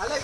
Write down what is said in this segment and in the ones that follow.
ಅಲ್ಲ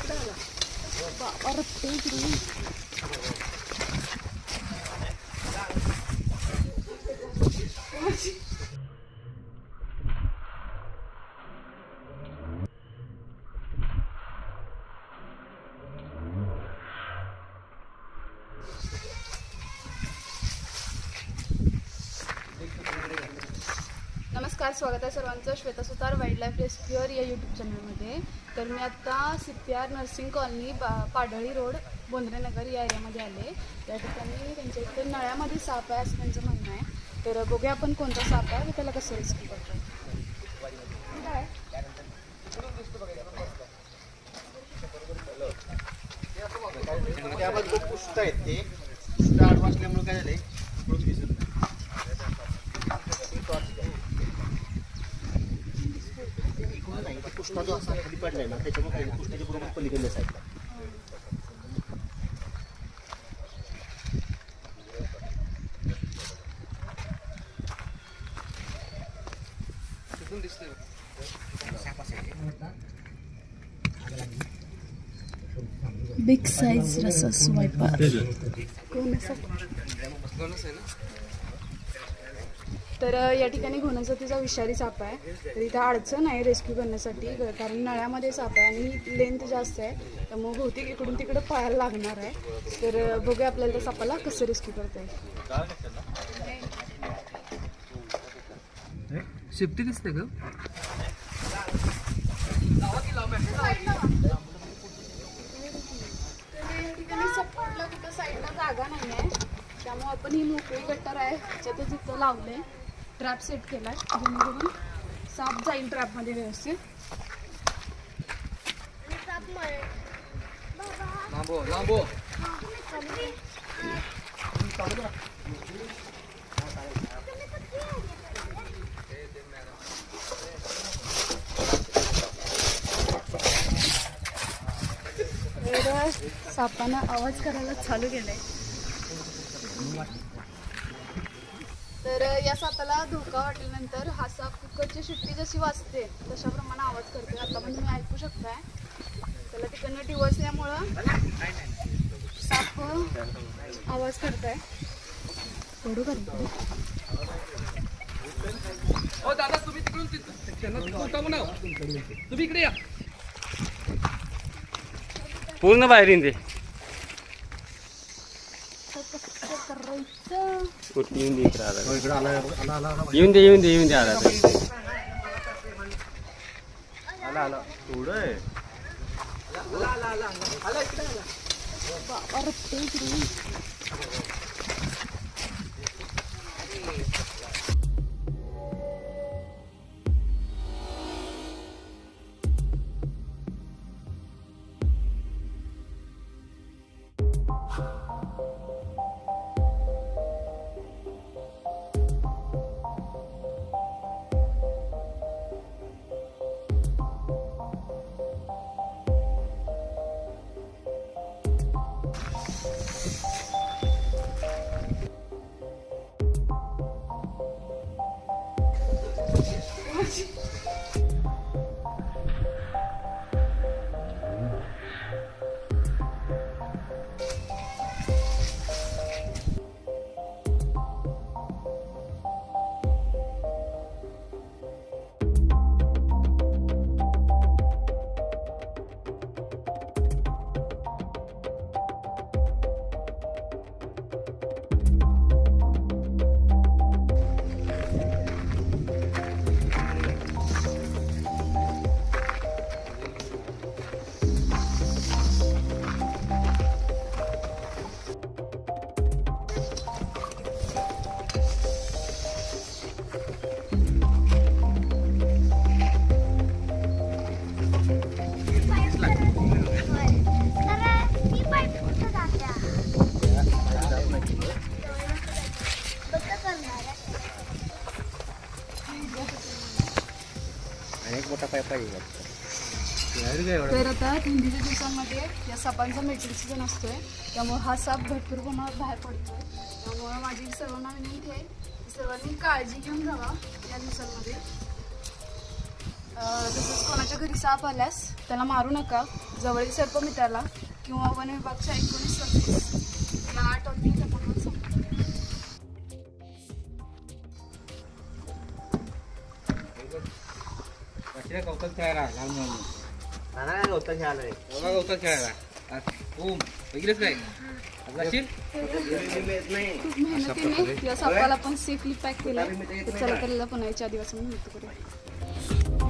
नमस्कार स्वागत आहे सर्वांचं. Shweta Sutar wildlife rescuer या यूट्यूब चॅनलमध्ये तर मी आत्ता C P R nursing colony बा पाडळी रोड बोंद्रेनगर या एरियामध्ये आले. त्या ठिकाणी त्यांच्या इथे नळ्यामध्ये साप आहे असं त्यांचं म्हणणं आहे. तर बघूया आपण कोणता साप आहे त्याला कसं रेस्क्यू करतो काय त्यामध्ये खूप पुष्ट आहेत ते. पुष्ट आठ वाजल्यामुळे काय झाले रोज दिसत नाही. इकडून नाही, तो पुष्टा जो असा खाली पडलाय ना त्याच्यामुळे काय झालं, पुष्टाच्या बरोबर पलीकडल्या साईडला बिग साईज रसा स्वायपार तर या ठिकाणी घोणसतीचा विषारी साप आहे. तर इथं अडचण आहे रेस्क्यू करण्यासाठी ग- कारण नळ्यामध्ये साप आहे आणि लेंथ जास्त आहे. त्यामुळे बहुतेक इकडून तिकडं पळायला लागणार आहे. तर बघूया आपल्याला त्या सापाला कसं रेस्क्यू करता येईल. शिफ्टी दिसते सपोर्टला कुठं साईडला जागा नाही आहे त्यामुळे आपण ही मोकळी गट्टर आहे त्याच्यातच इथं लावलंय. ट्रॅप सेट केलाय. जेणेकरून साप जाईल ट्रॅपमध्ये व्यवस्थित. सापानं आवाज करायला चालू केलाय. तर या सापाला धोका वाटल्यानंतर हा साप कुकरची शिट्टी जशी वाजते तशाप्रमाणे आवाज करतोय. आता पण तुम्ही ऐकू शकताय. त्याला तिकडनं डिवसल्यामुळं साप आवाज करताय. करतो हो दादा तुम्ही तिकडून तुम्ही इकडे या. पूर्ण बाहेरीन ते. कुठे येऊन दे इकडे आला येऊन दे येऊन दे येऊन दे आला आला आला थोडं आहे मोठा पाईप पाहिजे तर आता थंडीच्या दिवसांमध्ये या सापांचा मेट्रिक सीझन असतोय त्यामुळे हा साप भरपूर प्रमाणात बाहेर पडतोय. त्यामुळे माझी सर्वांना विनंती आहे की सर्वांनी काळजी घेऊन राहा या दिवसांमध्ये. अं, तसंच कोणाच्या घरी साप आल्यास त्याला मारू नका. जवळील सर्प मित्राला किंवा वन विभागच्या एकोणीस सव्वीस या आठ कशा गवतात खेळायला लहान मुलांनी. नाना काय होता खेळायला रे? बघा गवतात खेळायला. आ, ओम बघितलंच काय? जाशील? खूप मेहनतीने या सापाला पण सेफली पॅक केलं चला तर पुन्हा याच्या आदिवासी म्हणून करूया.